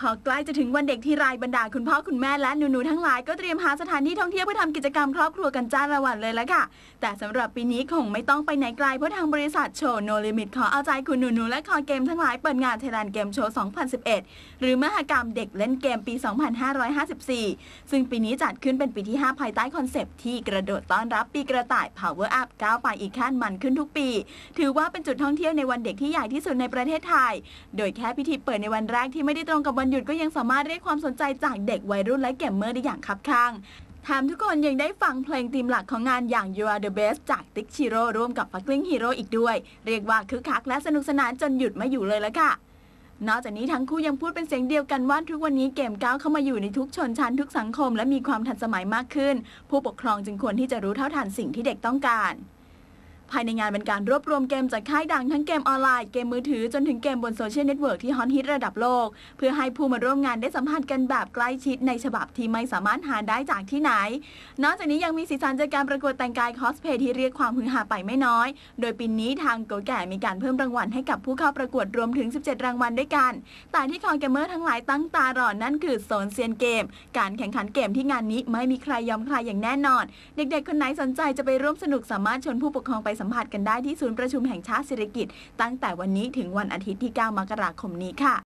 พอใกล้จะถึงวันเด็กที่รายบรรดาคุณพ่อคุณแม่และหนูๆทั้งหลายก็เตรียมหาสถานที่ท่องเที่ยวเพื่อทำกิจกรรมครอบครัวกันจ้าละวันเลยละค่ะ แต่สำหรับปีนี้คงไม่ต้องไปไหนไกลเพราะทางบริษัทโชว์โนลิมิตขอเอาใจคุณหนูๆและคอเกมทั้งหลายเปิดงาน Thailand Game Show 2011 หรือมหกรรมเด็กเล่นเกมปี 2554 ซึ่งปีนี้จัดขึ้นเป็นปีที่ 5 ภายใต้คอนเซปต์ที่กระโดดต้อนรับปีกระต่าย Power Up ก้าวไปอีกขั้นมันขึ้นทุกปี ถือว่าเป็นจุดท่องเที่ยวในวันเด็กที่ใหญ่ที่สุดในประเทศไทย โดยแค่พิธีเปิดในวันแรกที่ไม่ได้ตรงกับวันหยุดก็ยังสามารถเรียกความสนใจจากเด็กวัยรุ่นและเกมเมอร์ได้อย่างคับข้างแถมทุกคนยังได้ฟังเพลงธีมหลักของงานอย่าง You Are the Best จากติ๊กชิโร่ร่วมกับ Fuckling Hero อีกด้วย เรียกว่าคึกคักและสนุกสนานจนหยุดไม่อยู่เลยละค่ะ นอกจากนี้ทั้งคู่ยังพูดเป็นเสียงเดียวกันว่าทุกวันนี้เกมก้าวเข้ามาอยู่ในทุกชนชั้นทุกสังคม และมีความทันสมัยมากขึ้น ผู้ปกครองจึงควรที่จะรู้เท่าทันสิ่งที่เด็กต้องการ ภายในงานเป็นการรวบรวมเกมจากค่ายดังทั้งเกมออนไลน์ เกมมือถือจนถึงเกมบนโซเชียลเน็ตเวิร์กที่ฮอตฮิตระดับโลก เพื่อให้ผู้มาร่วมงานได้สัมผัสกันแบบใกล้ชิดในฉบับที่ไม่สามารถหาได้จากที่ไหน นอกจากนี้ยังมีสีสันจากการประกวดแต่งกายคอสเพลย์ที่เรียกความฮือฮาไปไม่น้อย โดยปีนี้ทางโกแก่มีการเพิ่มรางวัลให้กับผู้เข้าประกวดรวมถึง 17 รางวัลด้วยกัน แต่ที่คอเกมเมอร์ทั้งหลายตั้งตารอนั่นคือโซนเซียนเกม การแข่งขันเกมที่งานนี้ไม่มีใครยอมใครอย่างแน่นอน เด็กๆคนไหนสนใจจะไปร่วมสนุกสามารถชวนผู้ปกครองไปสัมผัสกันได้ที่ศูนย์ประชุมแห่งชาติสิริกิติ์ตั้งแต่วันนี้ถึงวันอาทิตย์ที่ 9 มกราคมนี้ค่ะ